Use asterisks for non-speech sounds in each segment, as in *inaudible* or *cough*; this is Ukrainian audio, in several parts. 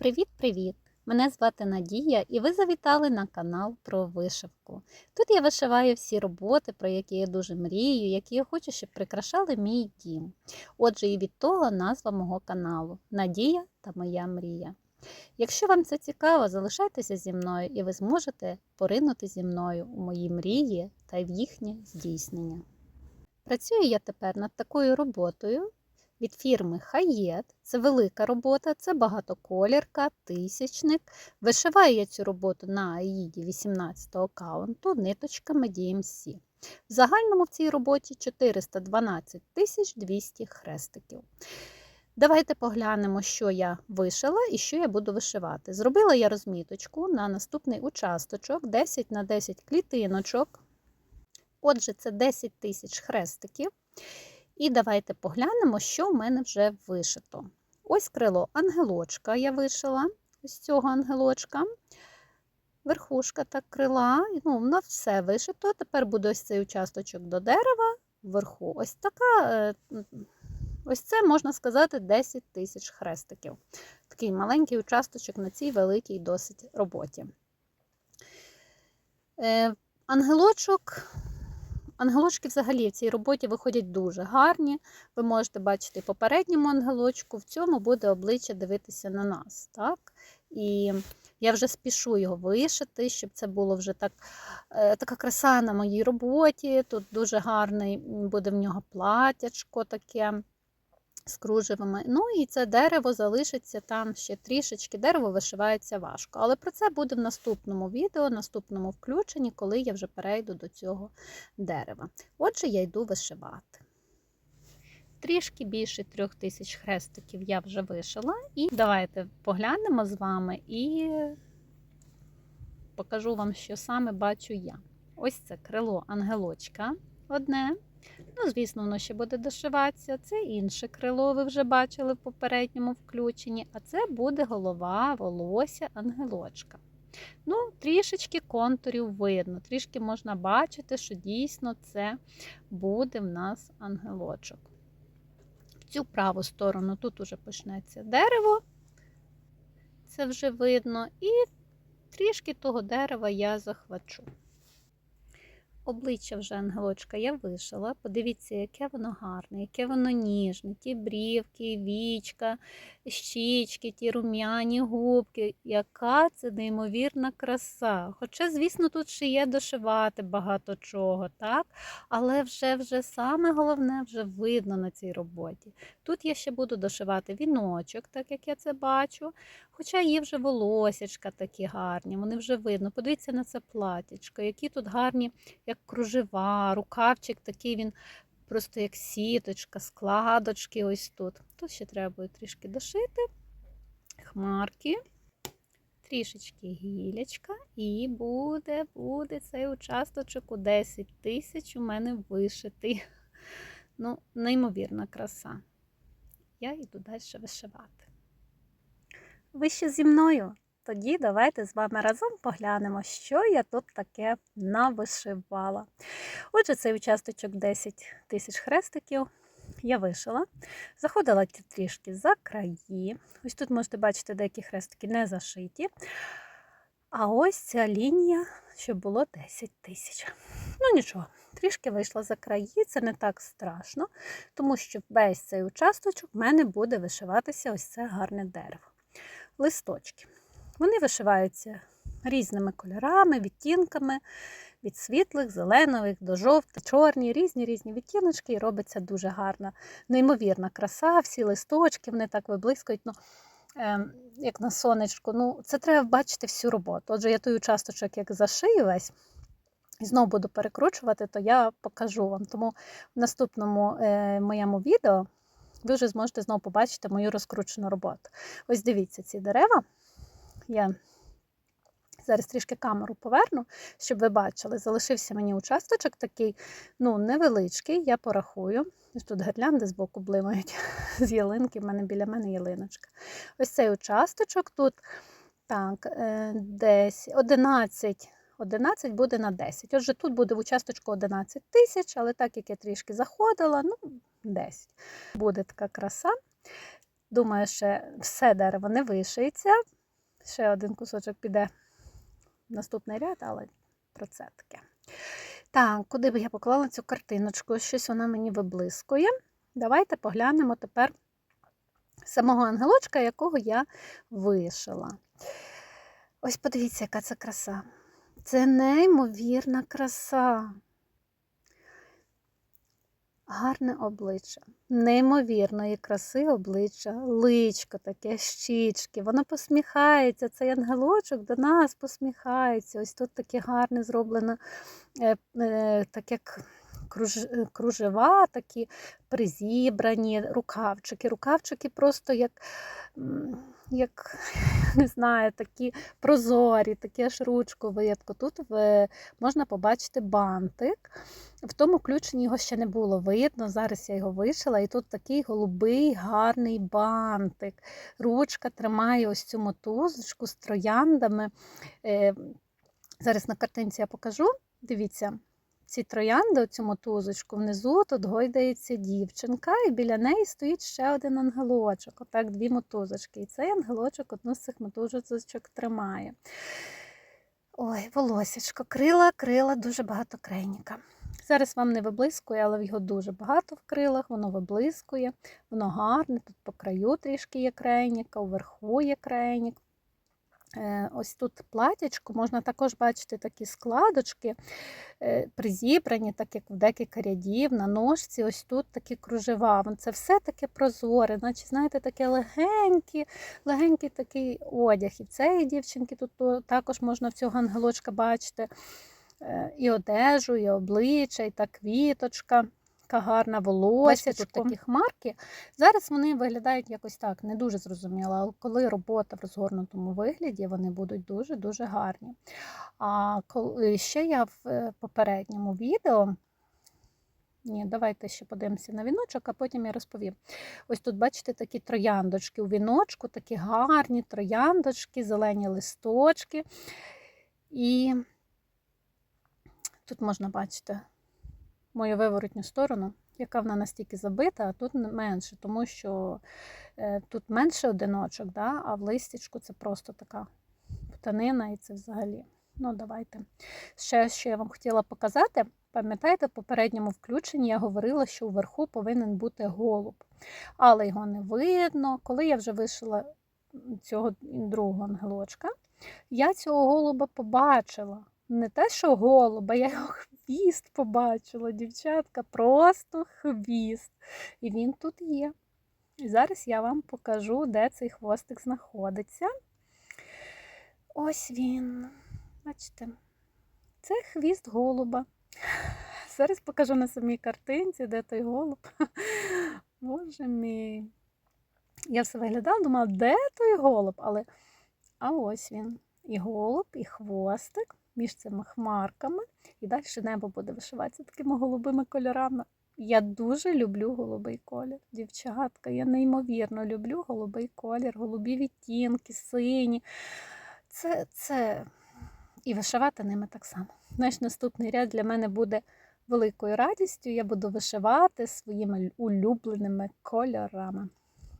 Привіт-привіт! Мене звати Надія і ви завітали на канал про вишивку. Тут я вишиваю всі роботи, про які я дуже мрію, які я хочу, щоб прикрашали мій дім. Отже, і від того назва мого каналу Надія та моя мрія. Якщо вам це цікаво, залишайтеся зі мною і ви зможете поринути зі мною у мої мрії та в їхнє здійснення. Працюю я тепер над такою роботою від фірми Хаєт. Це велика робота, це багатоколірка, тисячник. Вишиваю я цю роботу на аїді 18 каунту ниточками DMC. В загальному в цій роботі 412 200 хрестиків. Давайте поглянемо, що я вишила і що я буду вишивати. Зробила я розміточку на наступний участочок 10 на 10 клітиночок. Отже, це 10 тисяч хрестиків. І давайте поглянемо, що в мене вже вишито. Ось крило ангелочка я вишила, ось цього ангелочка. Верхушка так крила, ну, воно все вишито. Тепер буде ось цей участочок до дерева вверху. Ось така, е, ось це, можна сказати, 10 тисяч хрестиків. Такий маленький участочок на цій великій досить роботі. Е, ангелочок. Ангелочки взагалі в цій роботі виходять дуже гарні. Ви можете бачити попередньому ангелочку, в цьому буде обличчя дивитися на нас. Так? І я вже спішу його вишити, щоб це було вже так, така краса на моїй роботі. Тут дуже гарний буде в нього платячко таке з кружевами. Ну і це дерево залишиться там ще трішечки. Дерево вишивається важко. Але про це буде в наступному відео, наступному включенні, коли я вже перейду до цього дерева. Отже, я йду вишивати. Трішки більше трьох тисяч хрестиків я вже вишила. І давайте поглянемо з вами і покажу вам, що саме бачу я. Ось це крило ангелочка одне. Ну, звісно, воно ще буде дошиватися. Це інше крило, ви вже бачили в попередньому включенні, а це буде голова, волосся, ангелочка. Ну, Трішечки контурів видно, трішки можна бачити, що дійсно це буде в нас ангелочок. В цю праву сторону тут уже почнеться дерево, це вже видно, і трішки того дерева я захвачу. Обличчя вже ангелочка я вишила. Подивіться, яке воно гарне, яке воно ніжне, ті брівки, вічка, щічки, ті рум'яні губки. Яка це неймовірна краса. Хоча, звісно, тут ще є дошивати багато чого, так? але вже вже саме головне вже видно на цій роботі. Тут я ще буду дошивати віночок, так як я це бачу. Хоча є вже волосячка такі гарні, вони вже видно. Подивіться на це платічко, які тут гарні, як кружева, рукавчик такий він просто як сіточка, складочки ось тут. Тут ще треба буде трішки дошити, хмарки, трішечки гілячка, і буде буде цей участочок у 10 тисяч у мене вишитий. Ну, неймовірна краса. Я йду далі вишивати. Ви ще зі мною? Тоді давайте з вами разом поглянемо, що я тут таке навишивала. Отже, цей участочок 10 тисяч хрестиків я вишила. Заходила трішки за краї. Ось тут можете бачити, деякі хрестики не зашиті. А ось ця лінія, щоб було 10 тисяч. Ну нічого, трішки вийшла за краї, це не так страшно, тому що весь цей участочок в мене буде вишиватися ось це гарне дерево. Листочки. Вони вишиваються різними кольорами, відтінками, від світлих, зеленових до жовтих, чорні, різні різні відтіночки, і робиться дуже гарна, неймовірна краса, всі листочки, вони так виблискують. Ну, е, як на сонечку. Ну, Це треба бачити всю роботу. Отже, я той участочок, як зашию весь, і знову буду перекручувати, то я покажу вам. Тому в наступному е, моєму відео ви вже зможете знову побачити мою розкручену роботу. Ось дивіться ці дерева. Я зараз трішки камеру поверну, щоб ви бачили, залишився мені участочок такий ну, невеличкий, я порахую. Ось тут гирлянди з боку блимають *laughs* з ялинки, в мене біля мене ялиночка. Ось цей участочок тут так, е, десь 11. 11 буде на 10. Отже, тут буде в участочку 11 тисяч, але так як я трішки заходила, ну, 10. Буде така краса. Думаю, що все дерево не вишиється. Ще один кусочок піде в наступний ряд, але про це таке. Так, куди би я поклала цю картиночку? Щось вона мені виблискує. Давайте поглянемо тепер самого ангелочка, якого я вишила. Ось подивіться, яка це краса. Це неймовірна краса. Гарне обличчя, неймовірної краси обличчя, личко таке, щічки. Воно посміхається. Цей ангелочок до нас посміхається. Ось тут таке гарне зроблено, е, е, так як круж, кружева, такі призібрані рукавчики. Рукавчики просто як, як *laughs* не знаю, такі прозорі, такі аж ручку видко. Тут в, можна побачити бантик. В тому включенні його ще не було видно. Зараз я його вишила, і тут такий голубий гарний бантик. Ручка тримає ось цю мотузочку з трояндами. Е, Зараз на картинці я покажу. Дивіться, ці троянди, цю мотузочку, внизу тут гойдається дівчинка, і біля неї стоїть ще один ангелочок. Отак, дві мотузочки. І цей ангелочок одну з цих мотузочок тримає. Ой, волосечко, крила, крила, дуже багато крейніка. Зараз вам не виблискує, але його дуже багато в крилах, воно виблискує, воно гарне, тут по краю трішки є крейніка, уверху є крейнік. Е, Ось тут платячку, можна також бачити такі складочки, е, призібрані, так як в декілька рядів, на ножці, ось тут такі кружева. Це все таке прозоре, наче, знаєте, таке легенький, легенький такий одяг. І в цієї дівчинки тут також можна в цього ангелочка бачити е, і одежу, і обличчя, і та квіточка. Яка гарна волосся, тут такі хмарки. Зараз вони виглядають якось так, не дуже зрозуміло, але коли робота в розгорнутому вигляді, вони будуть дуже-дуже гарні. А коли ще я в е, попередньому відео. Ні, давайте ще подивимося на віночок, а потім я розповім. Ось тут, бачите, такі трояндочки у віночку, такі гарні трояндочки, зелені листочки. І тут можна бачити мою виворотню сторону, яка вона настільки забита, а тут менше, тому що е, тут менше одиночок, да? а в листячку це просто така птанина і це взагалі. Ну, давайте. Ще, що я вам хотіла показати, пам'ятаєте, в попередньому включенні я говорила, що вверху повинен бути голуб, але його не видно. Коли я вже вишила цього другого ангелочка, я цього голуба побачила. Не те, що голуба, я його хвіст побачила, дівчатка, просто хвіст. І він тут є. І зараз я вам покажу, де цей хвостик знаходиться. Ось він. Бачите, це хвіст голуба. Зараз покажу на самій картинці, де той голуб. Боже мій. Я все виглядала, думала, де той голуб? Але а ось він. І голуб, і хвостик між цими хмарками. І далі небо буде вишиватися такими голубими кольорами. Я дуже люблю голубий колір, дівчатка. Я неймовірно люблю голубий колір, голубі відтінки, сині. Це, це... І вишивати ними так само. Знаєш, наступний ряд для мене буде великою радістю. Я буду вишивати своїми улюбленими кольорами.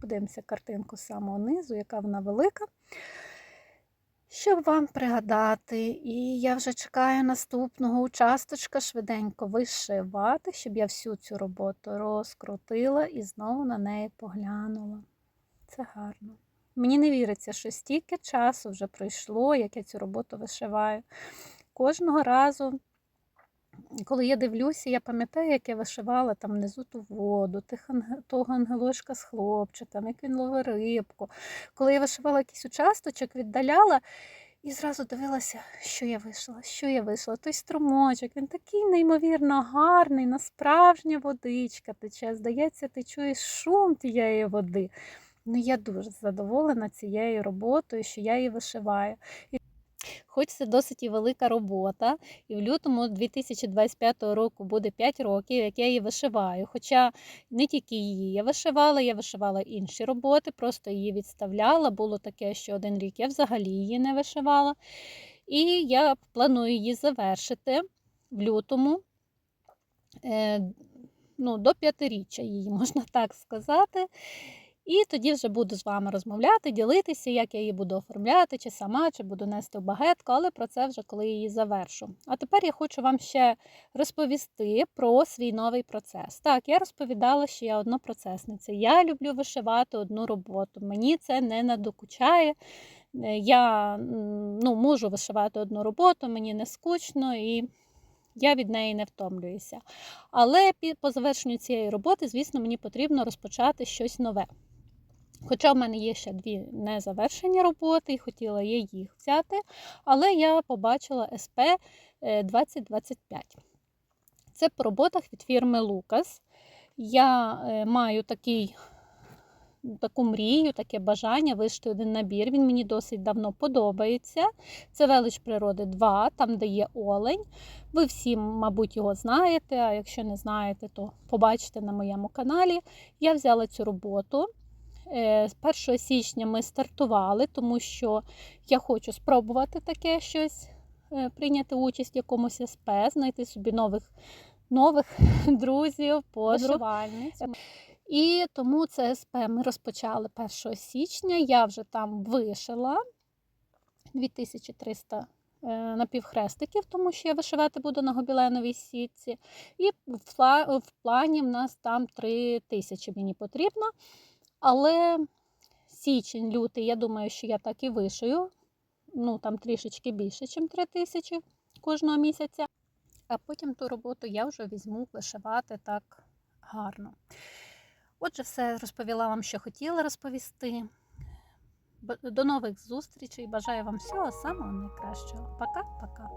Подивимося картинку самого низу, яка вона велика. Щоб вам пригадати, і я вже чекаю наступного участочка швиденько вишивати, щоб я всю цю роботу розкрутила і знову на неї поглянула. Це гарно. Мені не віриться, що стільки часу вже пройшло, як я цю роботу вишиваю. Кожного разу, коли я дивлюся, я пам'ятаю, як я вишивала там внизу ту воду, того ангелочка з хлопчиком, як він ловив рибку. Коли я вишивала якийсь участочок, віддаляла і зразу дивилася, що я вишила, що я вишила. Той струмочок, він такий неймовірно гарний, на справжня водичка тече. Здається, ти чуєш шум тієї води. Ну, я дуже задоволена цією роботою, що я її вишиваю. Хоч це досить і велика робота, і в лютому 2025 року буде 5 років, як я її вишиваю. Хоча не тільки її я вишивала, я вишивала інші роботи, просто її відставляла. Було таке, що один рік я взагалі її не вишивала. І я планую її завершити в лютому. Е, ну, до п'ятиріччя її, *laughs* можна так сказати. І тоді вже буду з вами розмовляти, ділитися, як я її буду оформляти, чи сама, чи буду нести в багетку, але про це вже коли її завершу. А тепер я хочу вам ще розповісти про свій новий процес. Так, я розповідала, що я однопроцесниця. Я люблю вишивати одну роботу. Мені це не надокучає. Е, Я ну, можу вишивати одну роботу, мені не скучно і я від неї не втомлююся. Але по завершенню цієї роботи, звісно, мені потрібно розпочати щось нове. Хоча в мене є ще дві незавершені роботи, і хотіла я їх взяти, але я побачила СП е, 2025. Це по роботах від фірми Лукас. Я е, маю такий, таку мрію, таке бажання вишити один набір. Він мені досить давно подобається. Це велич природи 2, там де є олень. Ви всі, мабуть, його знаєте, а якщо не знаєте, то побачите на моєму каналі. Я взяла цю роботу. Е, З 1 січня ми стартували, тому що я хочу спробувати таке щось, е, прийняти участь в якомусь СП, знайти собі нових, нових *laughs* друзів, подругальниць. І тому це СП ми розпочали 1 січня. Я вже там вишила 2300 е, напівхрестиків, тому що я вишивати буду на гобіленовій сітці. І в плані в нас там 3000 мені потрібно. Але січень, лютий, я думаю, що я так і вишию. Ну, там трішечки більше, ніж 3 тисячі кожного місяця. А потім ту роботу я вже візьму вишивати так гарно. Отже, все розповіла вам, що хотіла розповісти. До нових зустрічей. Бажаю вам всього самого найкращого. Пока-пока.